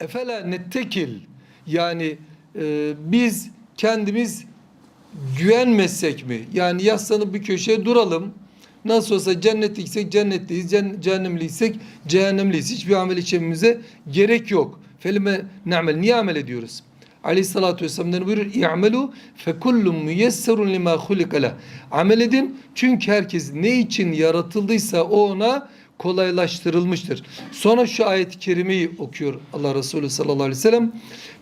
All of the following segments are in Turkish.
efela nettekil yani e, biz kendimiz güvenmesek mi? Yani yaslanıp bir köşeye duralım. Nasıl olsa cennetliysek cennetliyiz, cen- cehennemliysek cehennemliyiz. Hiçbir amel işlememize gerek yok. Felime ne'mel. Niye amel ediyoruz? Aleyhissalatü vesselam'dan buyurur. İ'melu fekullum müyesserun lima hulika leh. Amel edin çünkü herkes ne için yaratıldıysa o ona kolaylaştırılmıştır. Sonra şu ayet-i kerimeyi okuyor Allah Resulü sallallahu aleyhi ve sellem.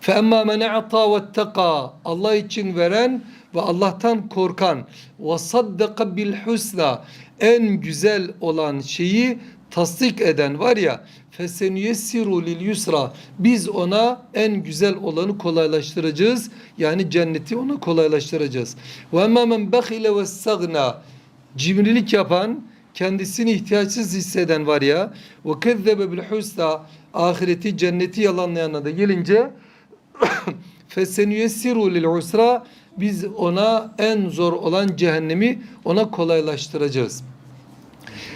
فَاَمَّا مَنْ اَعْطَى وَاتَّقَى Allah için veren ve Allah'tan korkan وَصَدَّقَ بِالْحُسْنَى En güzel olan şeyi tasdik eden var ya فَسَنُيَسِّرُ لِلْيُسْرَى Biz ona en güzel olanı kolaylaştıracağız. Yani cenneti ona kolaylaştıracağız. وَاَمَّا مَنْ بَخِلَ وَاسَّغْنَى Cimrilik yapan, kendisini ihtiyaçsız hisseden var ya ve kezzebe bil husna ahireti cenneti yalanlayana da gelince fesenüyessiru lil usra biz ona en zor olan cehennemi ona kolaylaştıracağız.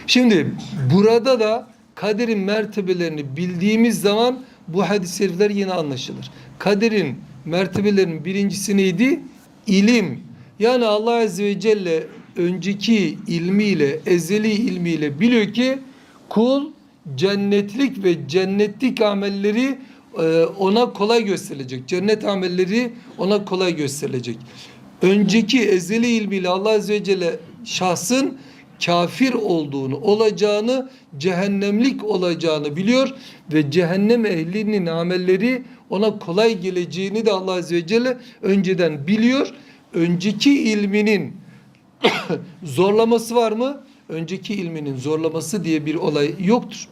Şimdi burada da kaderin mertebelerini bildiğimiz zaman bu hadis-i şerifler yine anlaşılır. Kaderin mertebelerinin birincisi neydi? İlim. Yani Allah Azze ve Celle önceki ilmiyle, ezeli ilmiyle biliyor ki kul cennetlik ve cennetlik amelleri e, ona kolay gösterilecek. Cennet amelleri ona kolay gösterilecek. Önceki ezeli ilmiyle Allah Azze ve Celle şahsın kafir olduğunu, olacağını, cehennemlik olacağını biliyor ve cehennem ehlinin amelleri ona kolay geleceğini de Allah Azze ve Celle önceden biliyor. Önceki ilminin zorlaması var mı? Önceki ilminin zorlaması diye bir olay yoktur.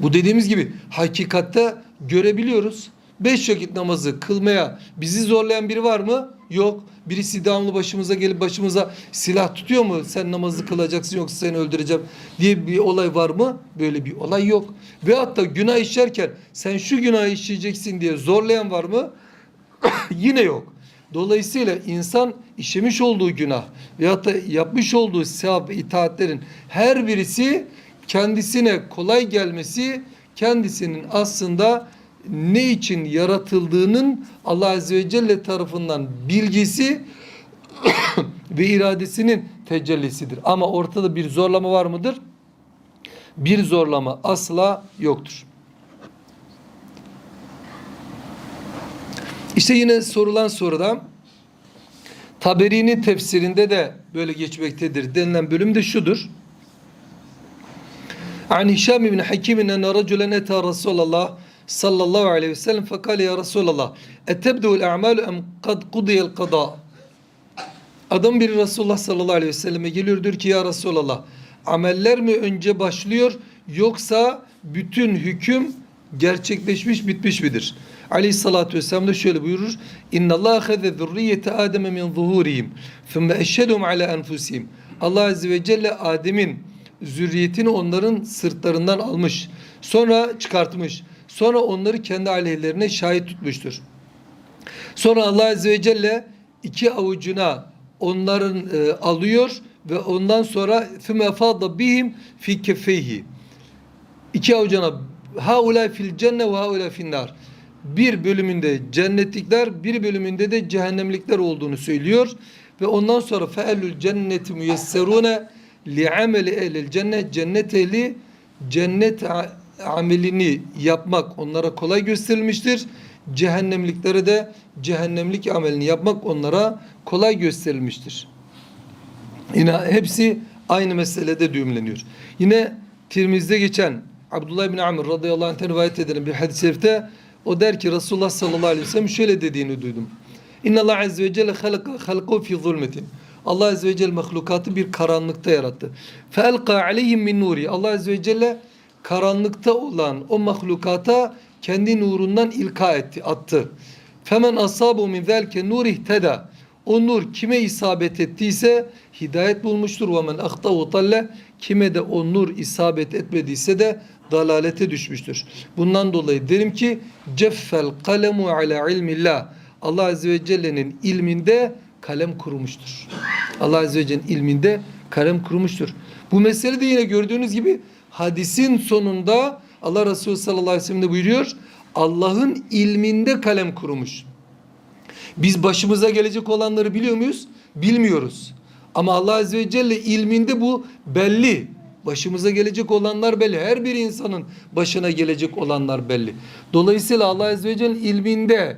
Bu dediğimiz gibi hakikatte görebiliyoruz. Beş vakit namazı kılmaya bizi zorlayan biri var mı? Yok. Birisi devamlı başımıza gelip başımıza silah tutuyor mu? Sen namazı kılacaksın yoksa seni öldüreceğim diye bir olay var mı? Böyle bir olay yok. Ve hatta günah işlerken sen şu günah işleyeceksin diye zorlayan var mı? Yine yok. Dolayısıyla insan işlemiş olduğu günah veyahut da yapmış olduğu sevap itaatlerin her birisi kendisine kolay gelmesi kendisinin aslında ne için yaratıldığının Allah Azze ve Celle tarafından bilgisi ve iradesinin tecellisidir. Ama ortada bir zorlama var mıdır? Bir zorlama asla yoktur. İşte yine sorulan soruda Taberi'nin tefsirinde de böyle geçmektedir denilen bölüm de şudur. An Hişam ibn Hakim enne raculen eta Resulallah sallallahu aleyhi ve sellem fekale ya Resulallah etebdu'l a'malu em kad kudiyel kada Adam biri Resulullah sallallahu aleyhi ve selleme geliyor diyor ki ya Resulallah ameller mi önce başlıyor yoksa bütün hüküm gerçekleşmiş bitmiş midir? Aleyhissalatü vesselam da şöyle buyurur. İnna Allah haze zurriyete Adem'e min zuhurihim. Thumma eşhedum ala enfusihim. Allah azze ve celle Adem'in zürriyetini onların sırtlarından almış. Sonra çıkartmış. Sonra onları kendi aleyhlerine şahit tutmuştur. Sonra Allah azze ve celle iki avucuna onların e, alıyor ve ondan sonra füme fadda bihim fi kefeyhi. İki avucuna haula fil cenne ve haula fin nar. Bir bölümünde cennetlikler, bir bölümünde de cehennemlikler olduğunu söylüyor. Ve ondan sonra fe'elül cenneti müyesserune li ameli ehlil cennet cennet ehli cennet amelini yapmak onlara kolay gösterilmiştir. Cehennemliklere de cehennemlik amelini yapmak onlara kolay gösterilmiştir. Yine hepsi aynı meselede düğümleniyor. Yine Tirmiz'de geçen Abdullah bin Amr radıyallahu anh'ten rivayet edilen bir hadis-i şerifte o der ki Resulullah sallallahu aleyhi ve sellem şöyle dediğini duydum. İnna Allah azze ve celle halaka halqu fi zulmetin. Allah azze ve celle mahlukatı bir karanlıkta yarattı. Fe elqa aleyhim min nuri. Allah azze ve celle karanlıkta olan o mahlukata kendi nurundan ilka etti, attı. Femen asabu min zelke nur ihteda. O nur kime isabet ettiyse hidayet bulmuştur. Ve men ahtavu talle. Kime de o nur isabet etmediyse de dalalete düşmüştür. Bundan dolayı derim ki ceffel kalemu ala ilmillah. Allah Azze ve Celle'nin ilminde kalem kurumuştur. Allah Azze ve Celle'nin ilminde kalem kurumuştur. Bu mesele de yine gördüğünüz gibi hadisin sonunda Allah Resulü sallallahu aleyhi ve sellem de buyuruyor. Allah'ın ilminde kalem kurmuş. Biz başımıza gelecek olanları biliyor muyuz? Bilmiyoruz. Ama Allah Azze ve Celle ilminde bu belli. Başımıza gelecek olanlar belli. Her bir insanın başına gelecek olanlar belli. Dolayısıyla Allah Azze ve Celle ilminde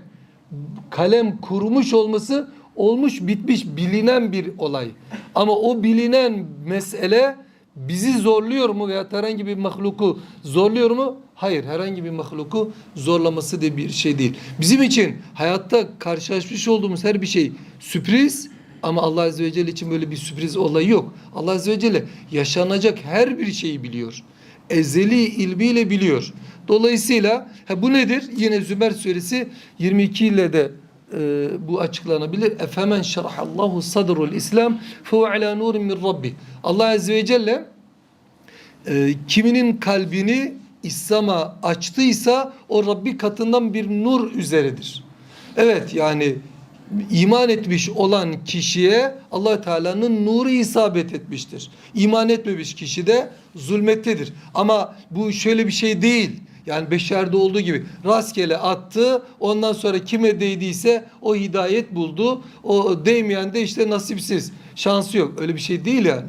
kalem kurmuş olması olmuş bitmiş bilinen bir olay. Ama o bilinen mesele bizi zorluyor mu veya herhangi bir mahluku zorluyor mu? Hayır herhangi bir mahluku zorlaması diye bir şey değil. Bizim için hayatta karşılaşmış olduğumuz her bir şey sürpriz ama Allah Azze ve Celle için böyle bir sürpriz olayı yok. Allah Azze ve Celle yaşanacak her bir şeyi biliyor. Ezeli ilmiyle biliyor. Dolayısıyla ha bu nedir? Yine Zümer suresi 22 ile de e, bu açıklanabilir. Efemen şerahallahu sadrul İslam fe ala nurin min rabbi. Allah Azze ve Celle e, kiminin kalbini İslam'a açtıysa o Rabbi katından bir nur üzeredir. Evet yani iman etmiş olan kişiye allah Teala'nın nuru isabet etmiştir. İman etmemiş kişi de zulmettedir. Ama bu şöyle bir şey değil. Yani beşerde olduğu gibi rastgele attı. Ondan sonra kime değdiyse o hidayet buldu. O değmeyen de işte nasipsiz. Şansı yok. Öyle bir şey değil yani.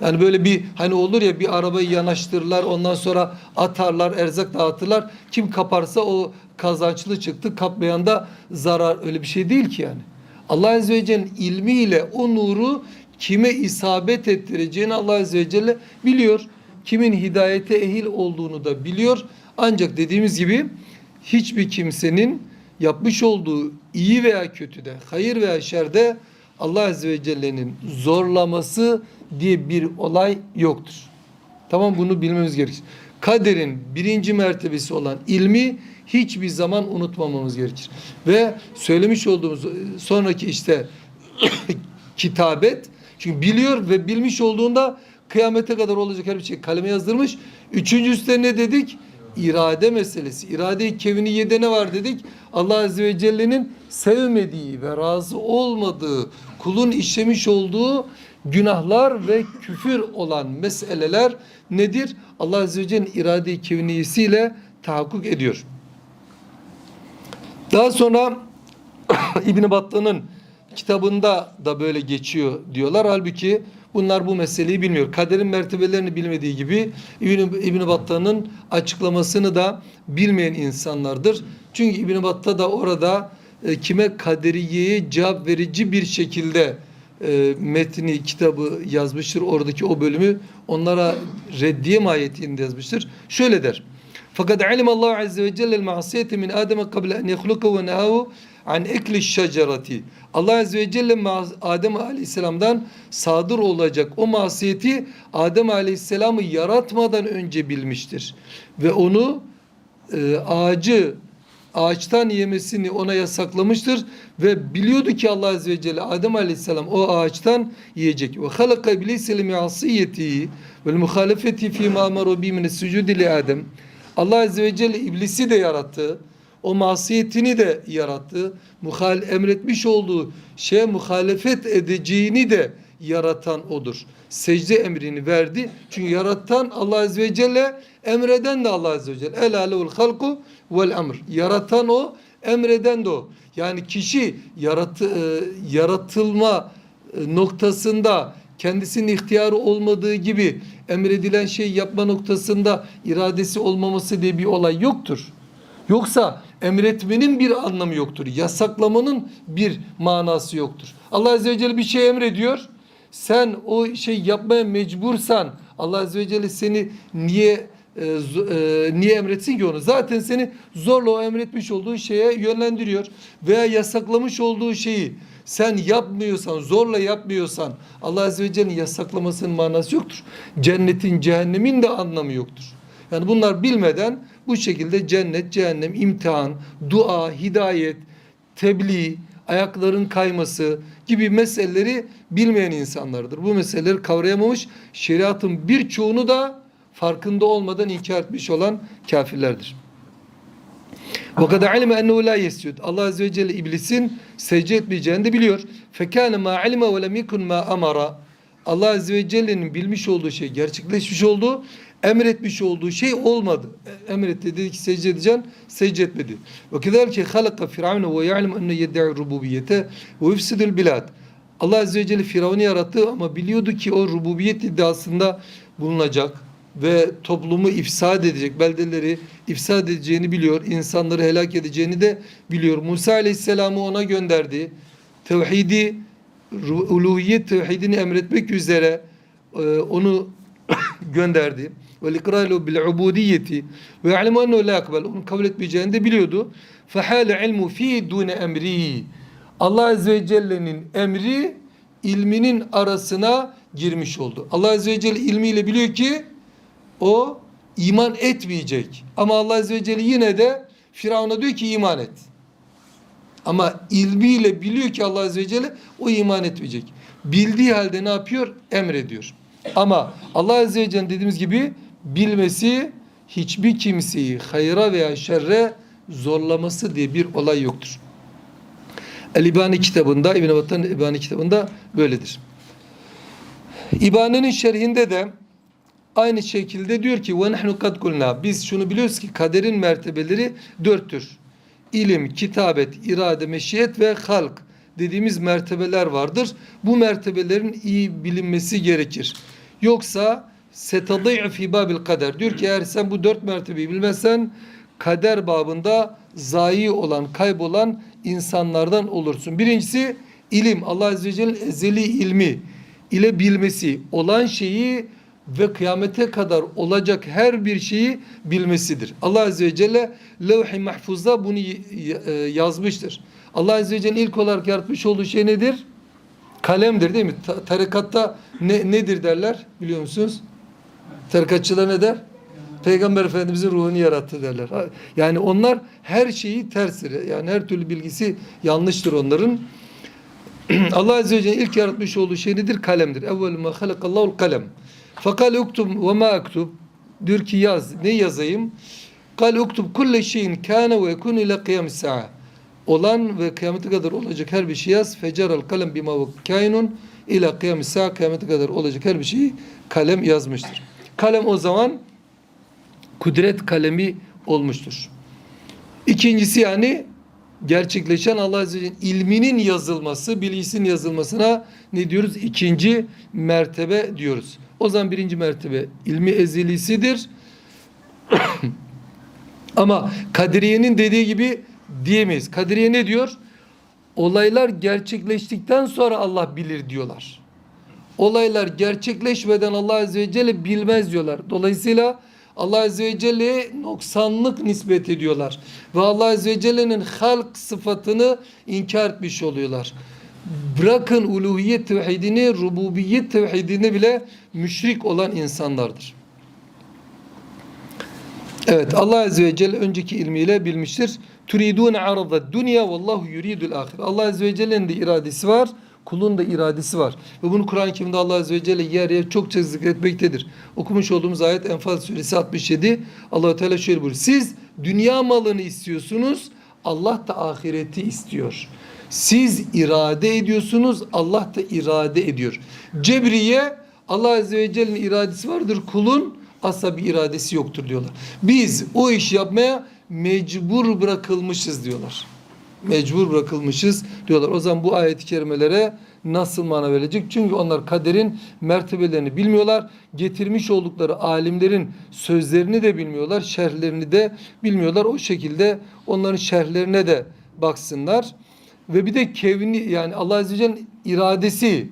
Yani böyle bir hani olur ya bir arabayı yanaştırırlar ondan sonra atarlar erzak dağıtırlar. Kim kaparsa o kazançlı çıktı kapmayan da zarar öyle bir şey değil ki yani. Allah Azze ve Celle'nin ilmiyle o nuru kime isabet ettireceğini Allah Azze ve Celle biliyor. Kimin hidayete ehil olduğunu da biliyor. Ancak dediğimiz gibi hiçbir kimsenin yapmış olduğu iyi veya kötüde, hayır veya şerde Allah Azze ve Celle'nin zorlaması diye bir olay yoktur. Tamam bunu bilmemiz gerekir. Kaderin birinci mertebesi olan ilmi hiçbir zaman unutmamamız gerekir. Ve söylemiş olduğumuz sonraki işte kitabet çünkü biliyor ve bilmiş olduğunda kıyamete kadar olacak her bir şey kaleme yazdırmış. Üçüncüsü de ne dedik? İrade meselesi. İrade-i kevni yede ne var dedik? Allah Azze ve Celle'nin sevmediği ve razı olmadığı kulun işlemiş olduğu günahlar ve küfür olan meseleler nedir? Allah Azze ve Celle'nin irade-i kevniyesiyle tahakkuk ediyor. Daha sonra İbn Battan'ın kitabında da böyle geçiyor diyorlar. Halbuki bunlar bu meseleyi bilmiyor. Kaderin mertebelerini bilmediği gibi İbn İbn Battan'ın açıklamasını da bilmeyen insanlardır. Çünkü İbn Battah da orada e, kime kaderiyeye cevap verici bir şekilde e, metni kitabı yazmıştır. Oradaki o bölümü onlara reddiye mahiyetinde yazmıştır. Şöyle der. Fakat alim Allah azze ve celle masiyeti min Adem qabla en yahluka ve nahahu an ekli şecereti. Allah azze ve celle Adem aleyhisselamdan sadır olacak o masiyeti Adem aleyhisselamı yaratmadan önce bilmiştir. Ve onu e, ağacı ağaçtan yemesini ona yasaklamıştır ve biliyordu ki Allah Azze ve Celle Adem Aleyhisselam o ağaçtan yiyecek. Ve halaka iblise li mi'asiyeti ve muhalefeti fi ma amaru bi min sucudi li Adem. Allah Azze ve Celle iblisi de yarattı. O masiyetini de yarattı. Muhal emretmiş olduğu şeye muhalefet edeceğini de yaratan odur. Secde emrini verdi. Çünkü yaratan Allah Azze ve Celle, emreden de Allah Azze ve Celle. El alevul halku vel emr. Yaratan o, emreden de o. Yani kişi yaratı, e, yaratılma e, noktasında kendisinin ihtiyarı olmadığı gibi emredilen şey yapma noktasında iradesi olmaması diye bir olay yoktur. Yoksa emretmenin bir anlamı yoktur. Yasaklamanın bir manası yoktur. Allah Azze ve Celle bir şey emrediyor. Sen o şey yapmaya mecbursan Allah Azze ve Celle seni niye e, e, niye emretsin ki onu? Zaten seni zorla o emretmiş olduğu şeye yönlendiriyor. Veya yasaklamış olduğu şeyi sen yapmıyorsan, zorla yapmıyorsan Allah Azze ve Celle'nin yasaklamasının manası yoktur. Cennetin, cehennemin de anlamı yoktur. Yani bunlar bilmeden bu şekilde cennet, cehennem, imtihan, dua, hidayet, tebliğ, ayakların kayması gibi meseleleri bilmeyen insanlardır. Bu meseleleri kavrayamamış, şeriatın birçoğunu da farkında olmadan inkar etmiş olan kafirlerdir. وَقَدْ عَلِمَ اَنَّهُ لَا يَسْجُدْ Allah Azze ve Celle iblisin secde etmeyeceğini de biliyor. فَكَانَ مَا عَلِمَ وَلَمْ يَكُنْ مَا أَمَرَ Allah Azze ve Celle'nin bilmiş olduğu şey gerçekleşmiş oldu. emretmiş olduğu şey olmadı. E, Emretti dedi ki secde edeceksin, secde etmedi. Ve kezalike halaka firavune ve ya'lem enne yedda'i rububiyete ve yufsidul bilad. Allah Azze ve Celle Firavun'u yarattı ama biliyordu ki o rububiyet iddiasında bulunacak ve toplumu ifsad edecek, beldeleri ifsad edeceğini biliyor, insanları helak edeceğini de biliyor. Musa Aleyhisselam'ı ona gönderdi. Tevhidi, uluhiyet tevhidini emretmek üzere e, onu gönderdi. Ve likralu bil ubudiyeti ve ya'lemu ennehu la yakbel. Onu kabul etmeyeceğini de biliyordu. Fehale ilmu fi dune emri. Allah Azze ve Celle'nin emri ilminin arasına girmiş oldu. Allah Azze ve Celle ilmiyle biliyor ki o iman etmeyecek. Ama Allah Azze ve Celle yine de Firavun'a diyor ki iman et. Ama ilmiyle biliyor ki Allah Azze ve Celle o iman etmeyecek. Bildiği halde ne yapıyor? Emrediyor. Ama Allah Azze ve Celle dediğimiz gibi bilmesi hiçbir kimseyi hayra veya şerre zorlaması diye bir olay yoktur. El-İbani kitabında, İbn-i Battan'ın İbani kitabında böyledir. İbane'nin şerhinde de aynı şekilde diyor ki nahnu kad kulna biz şunu biliyoruz ki kaderin mertebeleri dörttür. İlim, kitabet, irade, meşiyet ve halk dediğimiz mertebeler vardır. Bu mertebelerin iyi bilinmesi gerekir. Yoksa setadî'u fi babil kader. Diyor ki eğer sen bu dört mertebeyi bilmezsen kader babında zayi olan, kaybolan insanlardan olursun. Birincisi ilim. Allah Azze ve Celle'nin ezeli ilmi ile bilmesi, olan şeyi ve kıyamete kadar olacak her bir şeyi bilmesidir. Allah Azze ve Celle levh-i mahfuzda bunu e, yazmıştır. Allah Azze ve Celle ilk olarak yaratmış olduğu şey nedir? Kalemdir değil mi? Ta- tarikatta ne, nedir derler biliyor musunuz? Tarikatçılar ne der? Peygamber Efendimizin ruhunu yarattı derler. Yani onlar her şeyi terstir. Yani her türlü bilgisi yanlıştır onların. Allah Azze ve Celle ilk yaratmış olduğu şey nedir? Kalemdir. Evvel ma halakallahul kalem. Fakal uktub ve ma aktub. Diyor ki yaz. Ne yazayım? Kal uktub kulle şeyin kâne ve yekun ile kıyamis sa'a. Olan ve kıyamete kadar olacak her bir şey yaz. Fecaral kalem bima ve kainun ila kıyamis sa'a. Kıyamete kadar olacak her bir şeyi kalem yazmıştır. Kalem o zaman kudret kalemi olmuştur. İkincisi yani gerçekleşen Allah Azze ve Celle'nin ilminin yazılması, bilgisinin yazılmasına ne diyoruz? İkinci mertebe diyoruz. O zaman birinci mertebe ilmi ezilisidir. Ama Kadiriye'nin dediği gibi diyemeyiz. Kadiriye ne diyor? Olaylar gerçekleştikten sonra Allah bilir diyorlar. Olaylar gerçekleşmeden Allah Azze ve Celle bilmez diyorlar. Dolayısıyla Allah Azze ve Celle'ye noksanlık nispet ediyorlar. Ve Allah Azze ve Celle'nin halk sıfatını inkar etmiş oluyorlar. Bırakın uluhiyet tevhidini, rububiyet tevhidini bile müşrik olan insanlardır. Evet Allah Azze ve Celle önceki ilmiyle bilmiştir. Turidun arada dünya vallahu yuridul ahir. Allah Azze ve Celle'nin de iradesi var. Kulun da iradesi var. Ve bunu Kur'an-ı Kerim'de Allah Azze ve Celle yer yer çokça zikretmektedir. Okumuş olduğumuz ayet Enfal suresi 67. allah Teala şöyle buyuruyor. Siz dünya malını istiyorsunuz. Allah da ahireti istiyor. Siz irade ediyorsunuz. Allah da irade ediyor. Cebriye Allah Azze ve Celle'nin iradesi vardır. Kulun asla bir iradesi yoktur diyorlar. Biz o iş yapmaya mecbur bırakılmışız diyorlar. Mecbur bırakılmışız diyorlar. O zaman bu ayet-i kerimelere nasıl mana verecek? Çünkü onlar kaderin mertebelerini bilmiyorlar. Getirmiş oldukları alimlerin sözlerini de bilmiyorlar. Şerhlerini de bilmiyorlar. O şekilde onların şerhlerine de baksınlar. Ve bir de kevni yani Allah Azze ve Celle'nin iradesi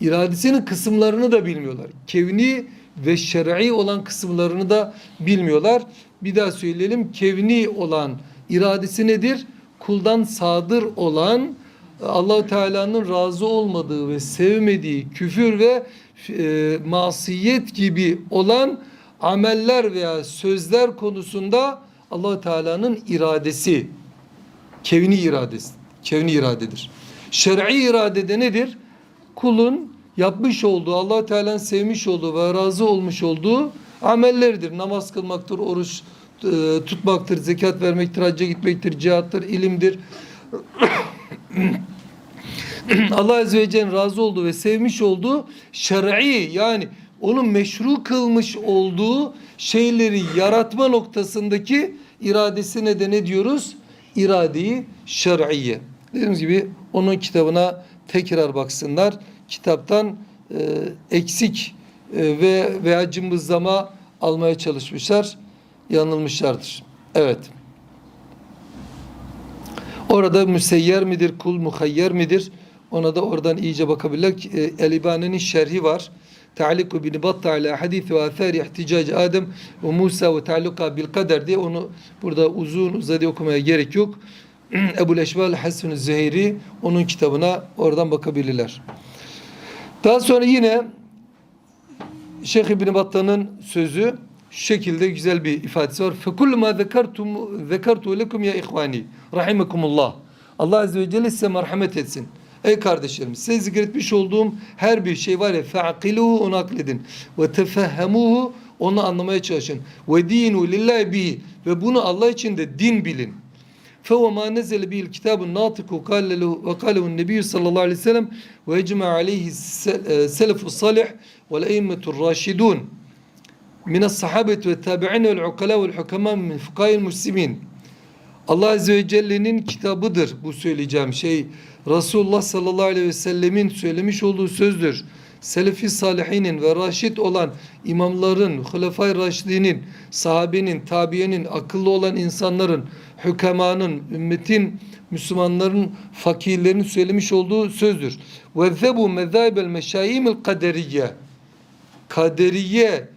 iradesinin kısımlarını da bilmiyorlar. Kevni ve şer'i olan kısımlarını da bilmiyorlar. Bir daha söyleyelim. Kevni olan iradesi nedir? Kuldan sadır olan Allahu Teala'nın razı olmadığı ve sevmediği küfür ve e, masiyet gibi olan ameller veya sözler konusunda Allahu Teala'nın iradesi kevni iradesi, kevni iradedir. Şer'i iradede nedir? Kulun yapmış olduğu, Allah Teala'nın sevmiş olduğu ve razı olmuş olduğu amellerdir. Namaz kılmaktır, oruç e, tutmaktır, zekat vermektir, hacca gitmektir, cihattır, ilimdir. Allah Azze ve Celle'nin razı olduğu ve sevmiş olduğu şer'i yani onun meşru kılmış olduğu şeyleri yaratma noktasındaki iradesine de ne diyoruz? İradeyi şer'iye. Dediğimiz gibi onun kitabına tekrar baksınlar. Kitaptan e, eksik e, ve veya cımbızlama almaya çalışmışlar yanılmışlardır. Evet. Orada müseyyer midir, kul muhayyer midir? Ona da oradan iyice bakabilirler. E, Elibani'nin şerhi var. Ta'liku bin Batta ala hadis ve athari ihticac Adem ve Musa ve ta'luka bil kader diye onu burada uzun uzadı okumaya gerek yok. Ebu Leşbel Hasan Züheyri onun kitabına oradan bakabilirler. Daha sonra yine Şeyh İbn Battah'ın sözü şu şekilde güzel bir ifadesi var. فَكُلُّ مَا ذَكَرْتُ لَكُمْ ya ihvani rahimekumullah. Allah Azze ve Celle size merhamet etsin. Ey kardeşlerim size zikretmiş olduğum her bir şey var ya fe'akiluhu onu akledin ve tefehhemuhu onu anlamaya çalışın ve dinu lillahi bihi ve bunu Allah için de din bilin. فهو ما نزل به الكتاب الناطق وقال له وقاله النبي صلى الله عليه وسلم ويجمع عليه السلف min sahabet ve tabi'in vel ukala vel hukama min fukayil muslimin. Allah Azze ve Celle'nin kitabıdır bu söyleyeceğim şey. Resulullah sallallahu aleyhi ve sellemin söylemiş olduğu sözdür. Selefi salihinin ve raşit olan imamların, hulefai raşidinin, sahabenin, tabiyenin, akıllı olan insanların, hükemanın, ümmetin, Müslümanların, fakirlerin söylemiş olduğu sözdür. Ve zebu mezaibel meşayimil kaderiye. Kaderiye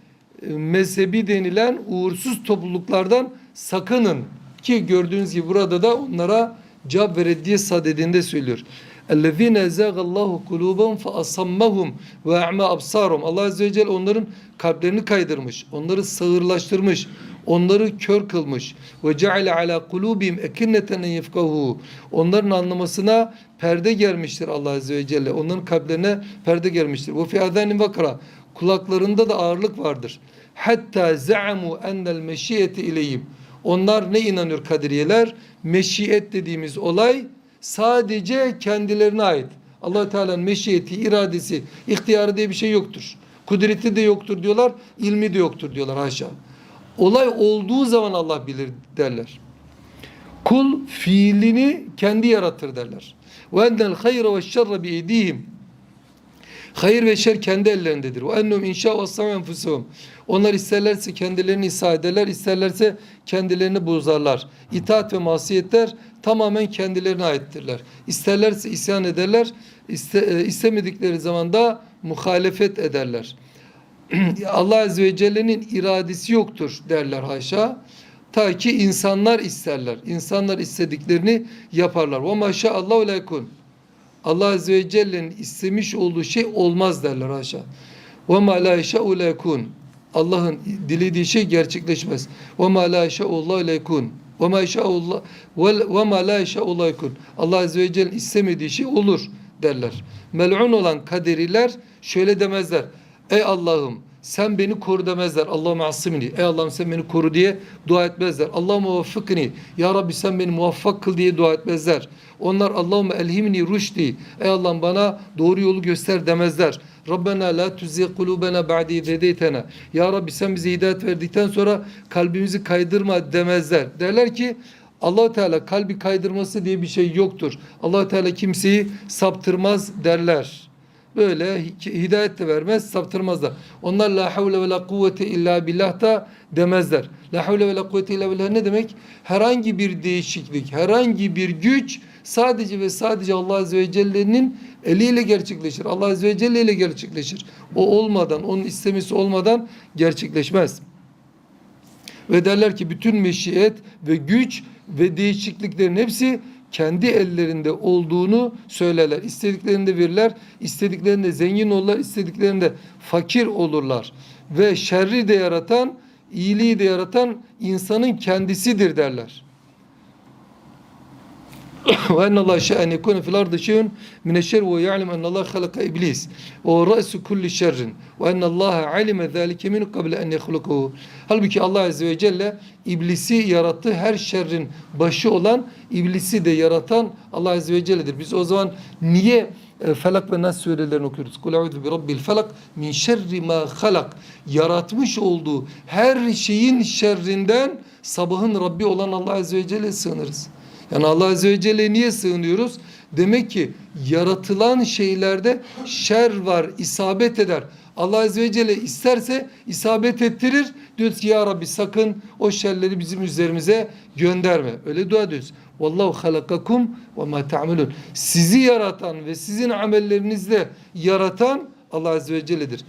mezhebi denilen uğursuz topluluklardan sakının. Ki gördüğünüz gibi burada da onlara cevap ve reddiye sadedinde söylüyor. اَلَّذ۪ينَ اَزَاغَ اللّٰهُ قُلُوبًا فَأَصَمَّهُمْ وَاَعْمَا أَبْصَارُهُمْ Allah Azze ve Celle onların kalplerini kaydırmış, onları sağırlaştırmış, onları kör kılmış. وَجَعَلَ عَلَى قُلُوبِهِمْ اَكِنَّةً يَفْقَهُ Onların anlamasına perde germiştir Allah Azze ve Celle. Onların kalplerine perde germiştir. وَفِي اَذَانٍ vakra Kulaklarında da ağırlık vardır. Hatta za'amu enel meşiyeti ileyhim. Onlar ne inanıyor kadiriyeler? Meşiyet dediğimiz olay sadece kendilerine ait. allah Teala'nın meşiyeti, iradesi, ihtiyarı diye bir şey yoktur. Kudreti de yoktur diyorlar, ilmi de yoktur diyorlar haşa. Olay olduğu zaman Allah bilir derler. Kul fiilini kendi yaratır derler. Ve endel hayra ve şerre bi edihim. Hayır ve şer kendi ellerindedir. Ve ennum inşa ve sam enfusuhum. Onlar isterlerse kendilerini ıslah ederler, isterlerse kendilerini bozarlar. İtaat ve masiyetler tamamen kendilerine aittirler. İsterlerse isyan ederler, iste, e, istemedikleri zaman da muhalefet ederler. Allah Azze ve Celle'nin iradesi yoktur derler haşa. Ta ki insanlar isterler. İnsanlar istediklerini yaparlar. Ve maşallahu lekun. Allah Azze ve Celle'nin istemiş olduğu şey olmaz derler haşa. Ma la yeşâ'u lekun. Allah'ın dilediği şey gerçekleşmez. Ma la yeşâ'u lekun. Ve ma yeşâ'u ve ma la yeşâ'u lekun. Allah Azze ve Celle'nin istemediği şey olur derler. Mel'un olan kaderiler şöyle demezler. Ey Allah'ım sen beni koru demezler. Allah'ım asimni. Ey Allah'ım sen beni koru diye dua etmezler. Allah'ım muvaffıkni. Ya Rabbi sen beni muvaffak kıl diye dua etmezler. Onlar Allah'ım elhimni rüşdi. Ey Allah'ım bana doğru yolu göster demezler. Rabbena la tuzigh kulubena ba'di hedeytena. Ya Rabbi sen bize hidayet verdikten sonra kalbimizi kaydırma demezler. Derler ki allah Teala kalbi kaydırması diye bir şey yoktur. allah Teala kimseyi saptırmaz derler böyle hidayet de vermez, saptırmaz da. Onlar la havle ve la kuvvete illa billah da demezler. La havle ve la kuvvete illa billah ne demek? Herhangi bir değişiklik, herhangi bir güç sadece ve sadece Allah Azze ve Celle'nin eliyle gerçekleşir. Allah Azze ve Celle ile gerçekleşir. O olmadan, onun istemesi olmadan gerçekleşmez. Ve derler ki bütün meşiyet ve güç ve değişikliklerin hepsi kendi ellerinde olduğunu söylerler. İstediklerinde verirler, istediklerinde zengin olurlar, istediklerinde fakir olurlar. Ve şerri de yaratan, iyiliği de yaratan insanın kendisidir derler. Yekune fil ardı şeyun mine şer ve ya'lem enne Allah halaka iblis ve o ra'su kulli şerrin ve enne Allah alime zâlike min kable en yehlukuhu. Halbuki Allah Azze ve Celle iblisi yarattı. Her şerrin başı olan iblisi de yaratan Allah Azze ve Celle'dir. Biz o zaman niye e, Felak ve Nas surelerini okuyoruz. Kul a'udhu bi rabbil felak min şerri ma halak. Yaratmış olduğu her şeyin şerrinden sabahın Rabbi olan Allah Azze ve Celle sığınırız. Yani Allah Azze ve Celle'ye niye sığınıyoruz? Demek ki yaratılan şeylerde şer var, isabet eder. Allah Azze ve Celle isterse isabet ettirir. Diyoruz ki ya Rabbi sakın o şerleri bizim üzerimize gönderme. Öyle dua ediyoruz. Vallahu halakakum ve ma ta'melun. Sizi yaratan ve sizin amellerinizle yaratan Allah Azze ve Celle'dir.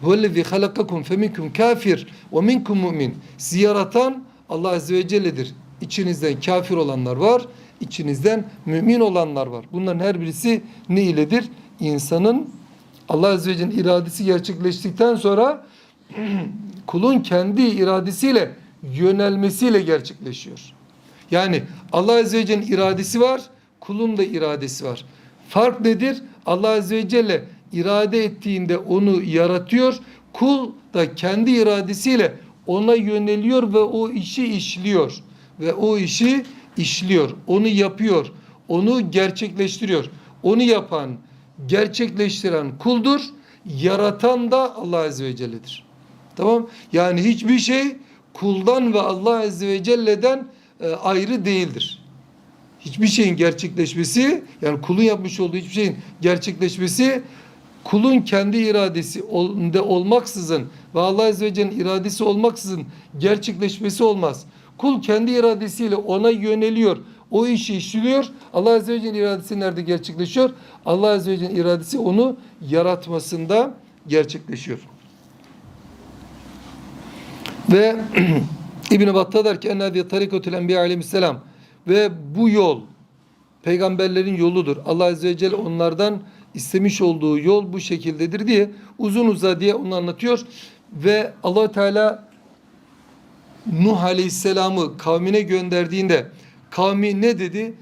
Huvellezî halakakum feminkum kafir ve minkum mu'min. Sizi yaratan Allah Azze ve Celle'dir. İçinizden kafir olanlar var, içinizden mümin olanlar var. Bunların her birisi ne iledir? İnsanın Allah Azze ve Celle'nin iradesi gerçekleştikten sonra kulun kendi iradesiyle yönelmesiyle gerçekleşiyor. Yani Allah Azze ve Celle'nin iradesi var, kulun da iradesi var. Fark nedir? Allah Azze ve Celle irade ettiğinde onu yaratıyor. Kul da kendi iradesiyle ona yöneliyor ve o işi işliyor. Ve o işi işliyor. Onu yapıyor. Onu gerçekleştiriyor. Onu yapan, gerçekleştiren kuldur. Yaratan da Allah Azze ve Celle'dir. Tamam? Yani hiçbir şey kuldan ve Allah Azze ve Celle'den e, ayrı değildir. Hiçbir şeyin gerçekleşmesi yani kulun yapmış olduğu hiçbir şeyin gerçekleşmesi kulun kendi iradesi de olmaksızın ve Allah Azze ve Celle'nin iradesi olmaksızın gerçekleşmesi olmaz. Kul kendi iradesiyle ona yöneliyor. O işi işliyor. Allah Azze ve Celle'nin iradesi nerede gerçekleşiyor? Allah Azze ve Celle'nin iradesi onu yaratmasında gerçekleşiyor. Ve İbn-i Battah der ki ennâ tarikatül enbiya aleyhisselam ve bu yol peygamberlerin yoludur. Allah Azze ve Celle onlardan istemiş olduğu yol bu şekildedir diye uzun uza diye onu anlatıyor ve allah Teala Nuh Aleyhisselam'ı kavmine gönderdiğinde kavmi ne dedi?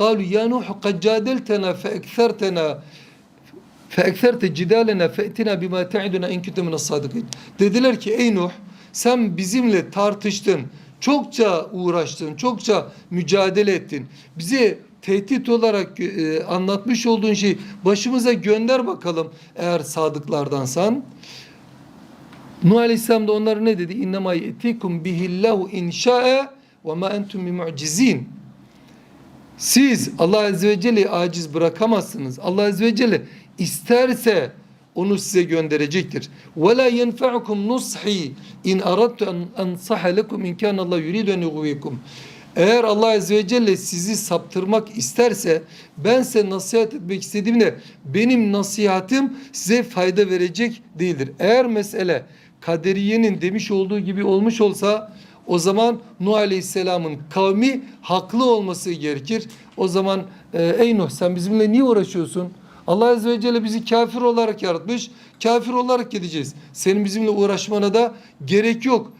قالوا ya Nuh قد جادلتنا فأكثرتنا فأكثرت جدالنا فأتنا بما تعدنا إن كنت من الصادقين. Dediler ki ey Nuh sen bizimle tartıştın, çokça uğraştın, çokça mücadele ettin. Bize tehdit olarak e, anlatmış olduğun şeyi başımıza gönder bakalım eğer sadıklardansan. Nuh Aleyhisselam da onlara ne dedi? İnnemâ yetikum bihillahu inşa'e ve ma entum bimu'cizin. Siz Allah Azze ve Celle'yi aciz bırakamazsınız. Allah Azze ve Celle isterse onu size gönderecektir. Ve la yenfa'ukum nushi in aradtu en ansaha lekum in kana Allah yuridu en yughwikum. Eğer Allah Azze ve Celle sizi saptırmak isterse ben size nasihat etmek istediğimde benim nasihatim size fayda verecek değildir. Eğer mesele kaderiyenin demiş olduğu gibi olmuş olsa o zaman Nuh Aleyhisselam'ın kavmi haklı olması gerekir. O zaman e, ey Nuh sen bizimle niye uğraşıyorsun? Allah Azze ve Celle bizi kafir olarak yaratmış. Kafir olarak gideceğiz. Senin bizimle uğraşmana da gerek yok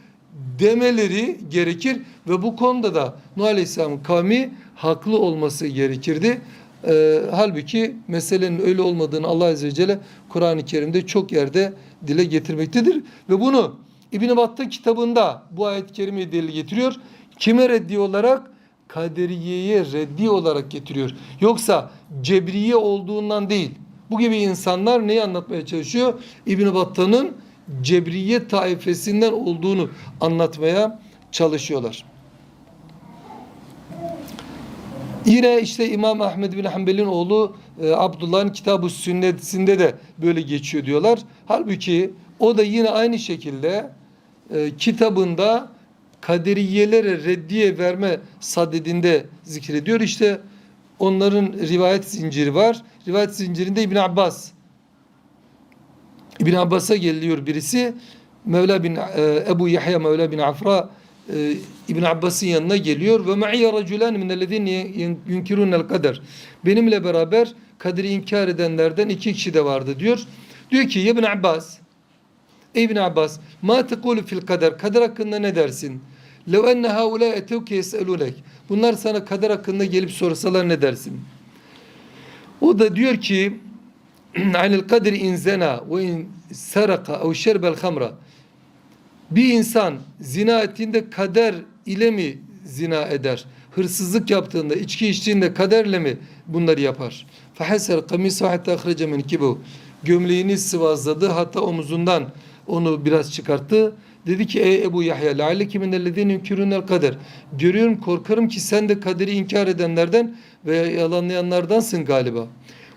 demeleri gerekir ve bu konuda da Nuh Aleyhisselam'ın kavmi haklı olması gerekirdi. Ee, halbuki meselenin öyle olmadığını Allah Azze ve Celle Kur'an-ı Kerim'de çok yerde dile getirmektedir. Ve bunu İbn-i Battah kitabında bu ayet-i kerimeyi delil getiriyor. Kime reddi olarak? Kaderiyeye reddi olarak getiriyor. Yoksa cebriye olduğundan değil. Bu gibi insanlar neyi anlatmaya çalışıyor? İbn-i Battah'ın cebriye taifesinden olduğunu anlatmaya çalışıyorlar. Yine işte İmam Ahmed bin Hanbel'in oğlu e, Abdullah'ın Kitab-ı Sünnet'sinde de böyle geçiyor diyorlar. Halbuki o da yine aynı şekilde e, kitabında kaderiyelere reddiye verme sadedinde zikrediyor. İşte onların rivayet zinciri var. Rivayet zincirinde İbn Abbas İbn Abbas'a geliyor birisi. Mevla bin e, Ebu Yahya Mevla bin Afra e, İbn Abbas'ın yanına geliyor ve ma'iye raculan min ellezine yunkirunel kader. Benimle beraber kaderi inkar edenlerden iki kişi de vardı diyor. Diyor ki İbn Abbas İbn Abbas ma tekulu fil kader kader hakkında ne dersin? Lev enne haula etevke yeselulek. Bunlar sana kader hakkında gelip sorsalar ne dersin? O da diyor ki anil kadri in zena ve in saraka ev şerbel hamra. Bir insan zina ettiğinde kader ile mi zina eder? hırsızlık yaptığında, içki içtiğinde kaderle mi bunları yapar? Faheser kamisu hatta ahrece min kibu. Gömleğini sıvazladı hatta omuzundan onu biraz çıkarttı. Dedi ki ey Ebu Yahya laalleki minellezine yunkirunel kader. Görüyorum korkarım ki sen de kaderi inkar edenlerden ve yalanlayanlardansın galiba.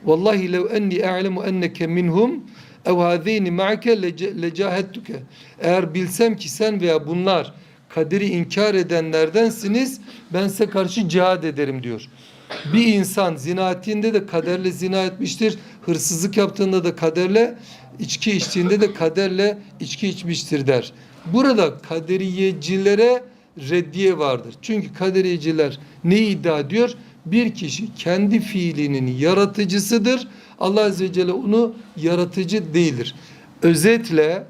Vallahi lev enni a'lemu enneke minhum ev hazeyni ma'ke lecahedtuke. Eğer bilsem ki sen veya bunlar kaderi inkar edenlerdensiniz ben size karşı cihad ederim diyor. Bir insan zina ettiğinde de kaderle zina etmiştir. Hırsızlık yaptığında da kaderle, içki içtiğinde de kaderle içki içmiştir der. Burada kaderiyecilere reddiye vardır. Çünkü kaderiyeciler ne iddia ediyor? Bir kişi kendi fiilinin yaratıcısıdır. Allah Azze ve Celle onu yaratıcı değildir. Özetle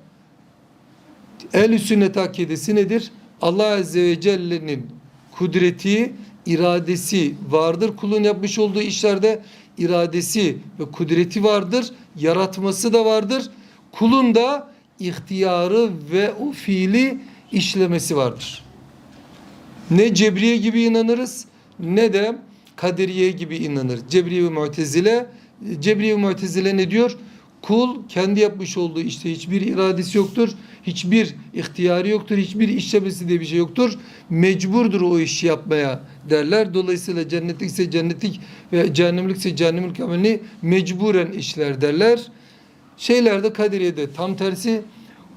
el sünnet akidesi nedir? Allah Azze ve Celle'nin kudreti, iradesi vardır. Kulun yapmış olduğu işlerde iradesi ve kudreti vardır. Yaratması da vardır. Kulun da ihtiyarı ve o fiili işlemesi vardır. Ne Cebriye gibi inanırız ne de Kaderiye gibi inanır. Cebriye ve Mu'tezile Cebriye ve Mu'tezile ne diyor? Kul kendi yapmış olduğu işte hiçbir iradesi yoktur. Hiçbir ihtiyarı yoktur. Hiçbir işlemesi diye bir şey yoktur. Mecburdur o işi yapmaya derler. Dolayısıyla cennetlikse cennetlik ve cehennemlikse cehennemlik amelini mecburen işler derler. Şeylerde Kadiriye'de tam tersi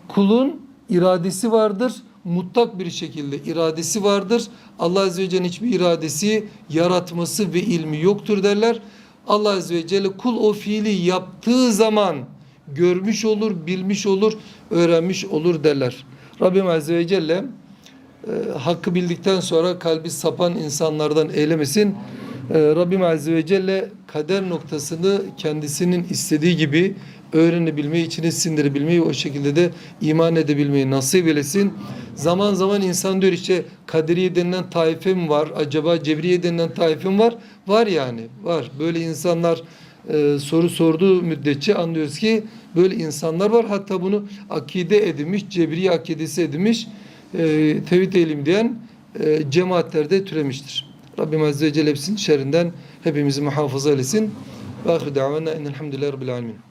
kulun iradesi vardır. Mutlak bir şekilde iradesi vardır. Allah Azze ve Celle'nin hiçbir iradesi, yaratması ve ilmi yoktur derler. Allah Azze ve Celle kul o fiili yaptığı zaman görmüş olur, bilmiş olur, öğrenmiş olur derler. Rabbim Azze ve Celle e, hakkı bildikten sonra kalbi sapan insanlardan eylemesin. E, Rabbim Azze ve Celle kader noktasını kendisinin istediği gibi öğrenebilmeyi, içine sindirebilmeyi, o şekilde de iman edebilmeyi nasip eylesin. Zaman zaman insan diyor işte kaderiye denilen taife var? Acaba cebriye denilen taife var? Var yani, var. Böyle insanlar e, soru sorduğu müddetçe anlıyoruz ki böyle insanlar var. Hatta bunu akide edinmiş, cebriye akidesi edinmiş, e, tevhid ilim diyen e, cemaatlerde türemiştir. Rabbim Azze ve Celle hepsinin şerrinden hepimizi muhafaza eylesin. Ve ahiru davana enelhamdülillahi rabbil alemin.